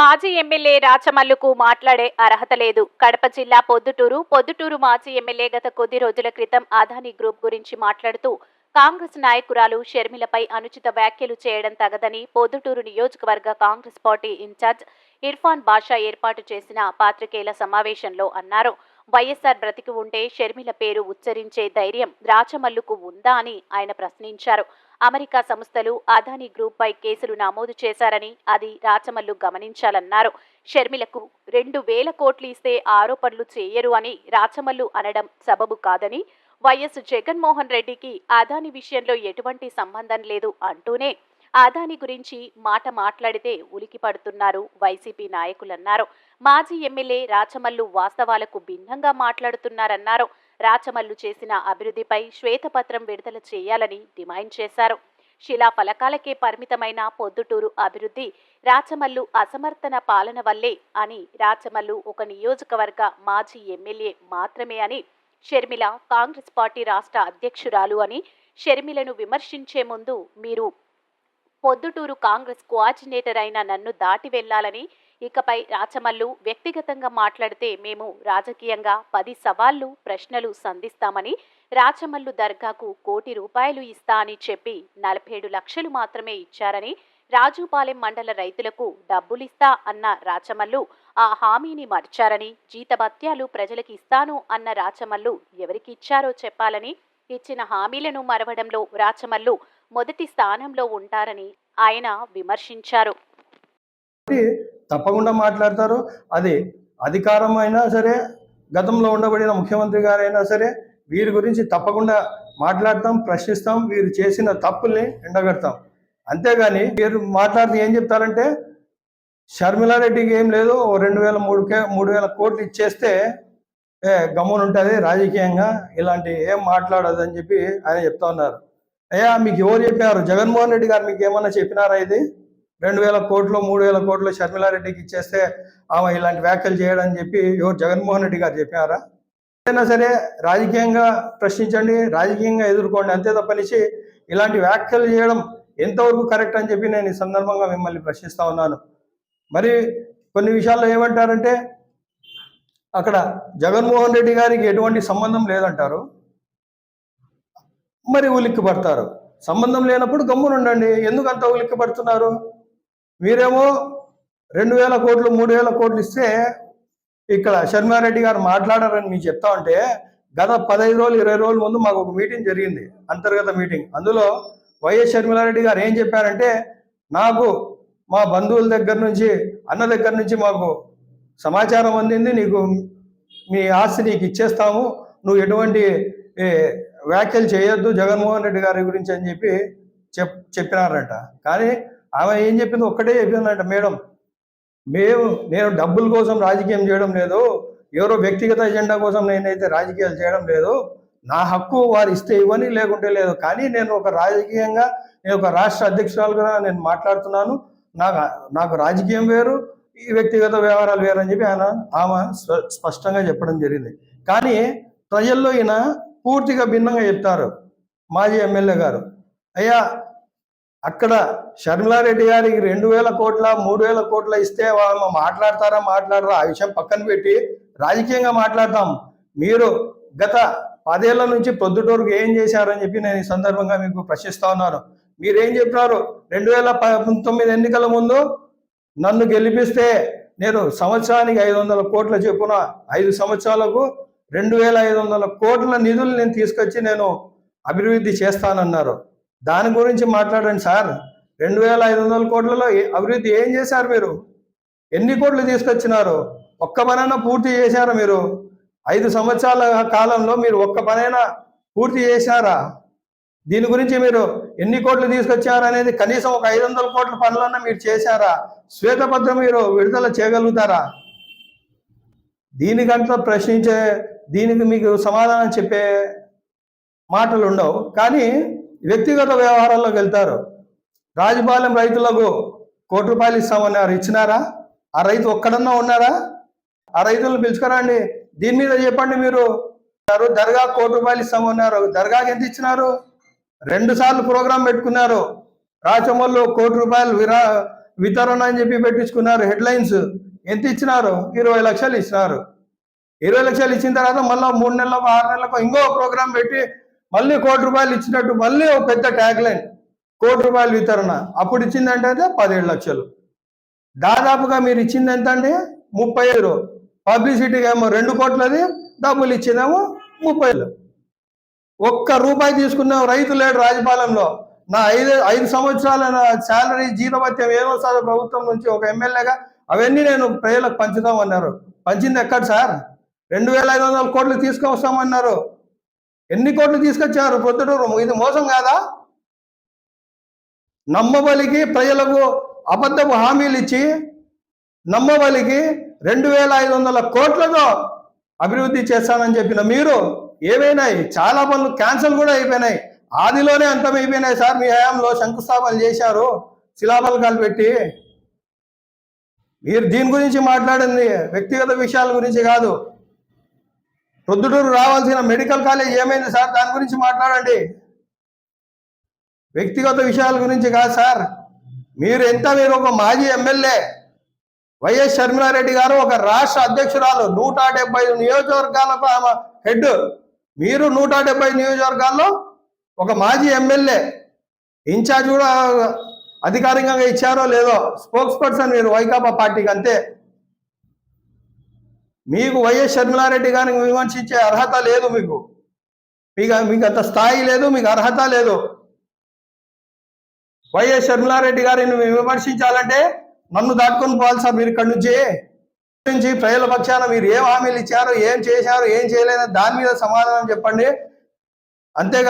మాజీ ఎమ్మెల్యే రాచమల్లుకు మాట్లాడే అర్హత లేదు. కడప జిల్లా పొద్దుటూరు పొద్దుటూరు మాజీ ఎమ్మెల్యే గత కొద్ది రోజుల క్రితం అదానీ గ్రూప్ గురించి మాట్లాడుతూ కాంగ్రెస్ నాయకురాలు షర్మిలపై అనుచిత వ్యాఖ్యలు చేయడం తగదని పొద్దుటూరు నియోజకవర్గ కాంగ్రెస్ పార్టీ ఇన్ఛార్జ్ ఇర్ఫాన్ బాషా ఏర్పాటు చేసిన పాత్రికేయుల సమావేశంలో అన్నారు. వైఎస్ఆర్ బ్రతికి ఉంటే షర్మిల పేరు ఉచ్చరించే ధైర్యం రాచమల్లుకు ఉందా అని ఆయన ప్రశ్నించారు. అమెరికా సంస్థలు అదానీ గ్రూప్పై కేసులు నమోదు చేశారని అది రాచమల్లు గమనించాలన్నారు. షర్మిలకు రెండు వేల కోట్లు ఇస్తే ఆరోపణలు చేయరు అని రాచమల్లు అనడం సబబు కాదని వైఎస్ జగన్మోహన్ రెడ్డికి అదాని విషయంలో ఎటువంటి సంబంధం లేదు అంటూనే అదాని గురించి మాట మాట్లాడితే ఉలికి పడుతున్నారు వైసీపీ నాయకులన్నారు. మాజీ ఎమ్మెల్యే రాచమల్లు వాస్తవాలకు భిన్నంగా మాట్లాడుతున్నారన్నారు. రాచమల్లు చేసిన అభివృద్ధిపై శ్వేతపత్రం విడుదల చేయాలని డిమాండ్ చేశారు. శిలా ఫలకాలకే పరిమితమైన పొద్దుటూరు అభివృద్ధి రాచమల్లు అసమర్థన పాలన వల్లే అని రాచమల్లు ఒక నియోజకవర్గ మాజీ ఎమ్మెల్యే మాత్రమే అని షర్మిల కాంగ్రెస్ పార్టీ రాష్ట్ర అధ్యక్షురాలు అని షర్మిలను విమర్శించే ముందు మీరు పొద్దుటూరు కాంగ్రెస్ కోఆర్డినేటర్ అయిన నన్ను దాటి వెళ్ళాలని ఇకపై రాచమల్లు వ్యక్తిగతంగా మాట్లాడితే మేము రాజకీయంగా పది సవాళ్ళు ప్రశ్నలు సంధిస్తామని రాచమల్లు దర్గాకు కోటి రూపాయలు ఇస్తా అని చెప్పి నలభేడు లక్షలు మాత్రమే ఇచ్చారని రాజుపాలెం మండల రైతులకు డబ్బులిస్తా అన్న రాచమల్లు ఆ హామీని మర్చారని జీతభత్యాలు ప్రజలకు ఇస్తాను అన్న రాచమల్లు ఎవరికి ఇచ్చారో చెప్పాలని ఇచ్చిన హామీలను మరవడంలో రాచమల్లు మొదటి స్థానంలో ఉంటారని ఆయన విమర్శించారు. కాబట్టి తప్పకుండా మాట్లాడతారు. అది అధికారం అయినా సరే గతంలో ఉండబడిన ముఖ్యమంత్రి గారైనా సరే వీరి గురించి తప్పకుండా మాట్లాడతాం ప్రశ్నిస్తాం వీరు చేసిన తప్పుల్ని ఎండగడతాం. అంతేగాని వీరు మాట్లాడితే ఏం చెప్తారంటే షర్మిలారెడ్డికి ఏం లేదు ఓ రెండు వేల మూడు కే మూడు వేల కోట్లు ఇచ్చేస్తే ఏ గమ్మున ఉంటుంది రాజకీయంగా ఇలాంటి ఏం మాట్లాడదు అని చెప్పి ఆయన చెప్తా ఉన్నారు. అయ్యా మీకు ఎవరు చెప్పారు? జగన్మోహన్ రెడ్డి గారు మీకు ఏమన్నా చెప్పినారా ఇది? రెండు వేల కోట్లు మూడు వేల కోట్లు షర్మిలారెడ్డికి ఇచ్చేస్తే ఆమె ఇలాంటి వ్యాఖ్యలు చేయడని చెప్పి ఎవరు జగన్మోహన్ రెడ్డి గారు చెప్పారా? ఏదైనా సరే రాజకీయంగా ప్రశ్నించండి రాజకీయంగా ఎదుర్కోండి అంతే తప్పనిసి ఇలాంటి వ్యాఖ్యలు చేయడం ఎంతవరకు కరెక్ట్ అని చెప్పి నేను ఈ సందర్భంగా మిమ్మల్ని ప్రశ్నిస్తా ఉన్నాను. మరి కొన్ని విషయాల్లో ఏమంటారంటే అక్కడ జగన్మోహన్ రెడ్డి గారికి ఎటువంటి సంబంధం లేదంటారు. మరి ఉలిక్కి పడతారు సంబంధం లేనప్పుడు గమ్మునుండండి. ఎందుకు అంత ఉలిక్కి పడుతున్నారు మీరేమో రెండు వేల కోట్లు మూడు వేల కోట్లు ఇస్తే ఇక్కడ శర్మారెడ్డి గారు మాట్లాడారని మీకు చెప్తా ఉంటే గత పదహైదు రోజులు ఇరవై రోజుల ముందు మాకు ఒక మీటింగ్ జరిగింది అంతర్గత మీటింగ్. అందులో వైఎస్ షర్మిలారెడ్డి గారు ఏం చెప్పారంటే నాకు మా బంధువుల దగ్గర నుంచి అన్న దగ్గర నుంచి మాకు సమాచారం అందింది నీకు మీ ఆస్తి నీకు ఇచ్చేస్తాము నువ్వు ఎటువంటి వ్యాఖ్యలు చేయొద్దు జగన్మోహన్ రెడ్డి గారి గురించి అని చెప్పి చెప్ చెప్పినారంట. కానీ ఆమె ఏం చెప్పింది ఒక్కటే చెప్పిందంట మేడం మేము నేను డబ్బుల కోసం రాజకీయం చేయడం లేదు ఎవరో వ్యక్తిగత ఎజెండా కోసం నేనైతే రాజకీయాలు చేయడం లేదు నా హక్కు వారు ఇస్తే ఇవ్వని లేకుంటే లేదు కానీ నేను ఒక రాజకీయంగా నేను ఒక రాష్ట్ర అధ్యక్షురాలుగా నేను మాట్లాడుతున్నాను నాకు నాకు రాజకీయం వేరు ఈ వ్యక్తిగత వ్యవహారాలు వేరు అని చెప్పి ఆయన ఆమె స్ప- స్పష్టంగా చెప్పడం జరిగింది. కానీ ప్రజల్లో ఈయన పూర్తిగా భిన్నంగా చెప్తారు మాజీ ఎమ్మెల్యే గారు. అయ్యా అక్కడ షర్మిలారెడ్డి గారికి రెండు వేల కోట్ల మూడు వేల కోట్ల ఇస్తే వాళ్ళు మాట్లాడతారా మాట్లాడరా? ఆ విషయం పక్కన పెట్టి రాజకీయంగా మాట్లాడతాం మీరు గత పదేళ్ళ నుంచి పొద్దుటూరుకు ఏం చేశారని చెప్పి నేను ఈ సందర్భంగా మీకు ప్రశ్నిస్తా ఉన్నాను. మీరేం చెప్పినారు రెండు వేల పంతొమ్మిది ఎన్నికల ముందు నన్ను గెలిపిస్తే నేను సంవత్సరానికి ఐదు వందల కోట్ల చొప్పున ఐదు సంవత్సరాలకు రెండు వేల ఐదు వందల కోట్ల నిధులు నేను తీసుకొచ్చి నేను అభివృద్ధి చేస్తానన్నారు. దాని గురించి మాట్లాడండి సార్. రెండు వేల ఐదు వందల కోట్లలో అభివృద్ధి ఏం చేశారు మీరు? ఎన్ని కోట్లు తీసుకొచ్చినారు? ఒక్క పనైనా పూర్తి చేశారా మీరు? ఐదు సంవత్సరాల కాలంలో మీరు ఒక్క పనైనా పూర్తి చేశారా? దీని గురించి మీరు ఎన్ని కోట్లు తీసుకొచ్చారు అనేది కనీసం ఒక ఐదు వందల కోట్ల పనులన్నా మీరు చేశారా? శ్వేతపత్రం మీరు విడుదల చేయగలుగుతారా? దీనికంతా ప్రశ్నించే దీనికి మీకు సమాధానం చెప్పే మాటలు ఉండవు. కానీ వ్యక్తిగత వ్యవహారాల్లోకి వెళ్తారు. రాజపాలెం రైతులకు కోటి రూపాయలు ఇస్తామన్నారు ఇచ్చినారా? ఆ రైతు ఒక్కడన్నా ఉన్నారా ఆ రైతులను పిలుచుకురండి దీని మీద చెప్పండి మీరు. దర్గా కోటి రూపాయలు ఇస్తామన్నారు దర్గాకి ఎంత ఇచ్చినారు? రెండు సార్లు ప్రోగ్రాం పెట్టుకున్నారు. రాచమల్లు కోటి రూపాయలు విరా వితరణ అని చెప్పి పెట్టించుకున్నారు. హెడ్లైన్స్ ఎంత ఇచ్చినారు? ఇరవై లక్షలు ఇచ్చినారు. ఇరవై లక్షలు ఇచ్చిన తర్వాత మళ్ళీ మూడు నెలలకు ఆరు నెలలకు ఇంకో ప్రోగ్రాం పెట్టి మళ్ళీ కోటి రూపాయలు ఇచ్చినట్టు మళ్ళీ ఒక పెద్ద ట్యాగ్ లైన్ కోటి రూపాయలు వితరణ. అప్పుడు ఇచ్చిందంటే అయితే పదిహేడు లక్షలు. దాదాపుగా మీరు ఇచ్చింది ఎంత అండి? ముప్పై ఐదు. పబ్లిసిటీకి ఏమో రెండు కోట్లది డబ్బులు ఇచ్చిందేమో ముప్పై వేలు ఒక్క రూపాయి తీసుకున్నాం రైతు లేడు రాజపాలెంలో. నా ఐదు ఐదు సంవత్సరాల శాలరీ జీతభత్యం సార్ ప్రభుత్వం నుంచి ఒక ఎమ్మెల్యేగా. అవన్నీ నేను ప్రజలకు పంచుతామన్నారు పంచింది ఎక్కడ సార్? రెండు వేల ఐదు వందల కోట్లు తీసుకొస్తామన్నారు ఎన్ని కోట్లు తీసుకొచ్చారు పొద్దుటూరు? ఇది మోసం కాదా? నమ్మబలికి ప్రజలకు అబద్ధపు హామీలు ఇచ్చి నమ్మబలికి రెండు వేల ఐదు వందల కోట్లతో అభివృద్ధి చేస్తానని చెప్పిన మీరు ఏమైనాయి చాలా పనులు క్యాన్సిల్ కూడా అయిపోయినాయి. ఆదిలోనే అంతమైపోయినాయి సార్. మీ హయాంలో శంకుస్థాపనలు చేశారు. శిలాఫలకాలు పెట్టి. మీరు దీని గురించి మాట్లాడింది వ్యక్తిగత విషయాల గురించి కాదు. ప్రొద్దుటూరు రావాల్సిన మెడికల్ కాలేజ్ ఏమైంది సార్? దాని గురించి మాట్లాడండి. వ్యక్తిగత విషయాల గురించి కాదు సార్. మీరు ఎంత మీరు ఒక మాజీ ఎమ్మెల్యే వైఎస్ షర్మిలారెడ్డి గారు ఒక రాష్ట్ర అధ్యక్షురాలు నూట డెబ్బై నియోజకవర్గాలకు ఆమె హెడ్. మీరు నూట డెబ్బై నియోజకవర్గాల్లో ఒక మాజీ ఎమ్మెల్యే ఇన్ఛార్జ్ కూడా అధికారికంగా ఇచ్చారో లేదో స్పోక్స్ పర్సన్ మీరు వైకాపా పార్టీకి అంతే. మీకు వైఎస్ షర్మిలారెడ్డి గారిని విమర్శించే అర్హత లేదు మీకు. మీకు మీకు అంత స్థాయి లేదు మీకు అర్హత లేదు. వైఎస్ షర్మిలారెడ్డి గారిని విమర్శించాలంటే నన్ను దాటుకొని పోవాలి సార్ మీరు ఇక్కడి నుంచి. నుంచి ప్రజల పక్షాన మీరు ఏం హామీలు ఇచ్చారు ఏం చేశారు ఏం చేయలేదు దాని మీద సమాధానం చెప్పండి. అంతేగా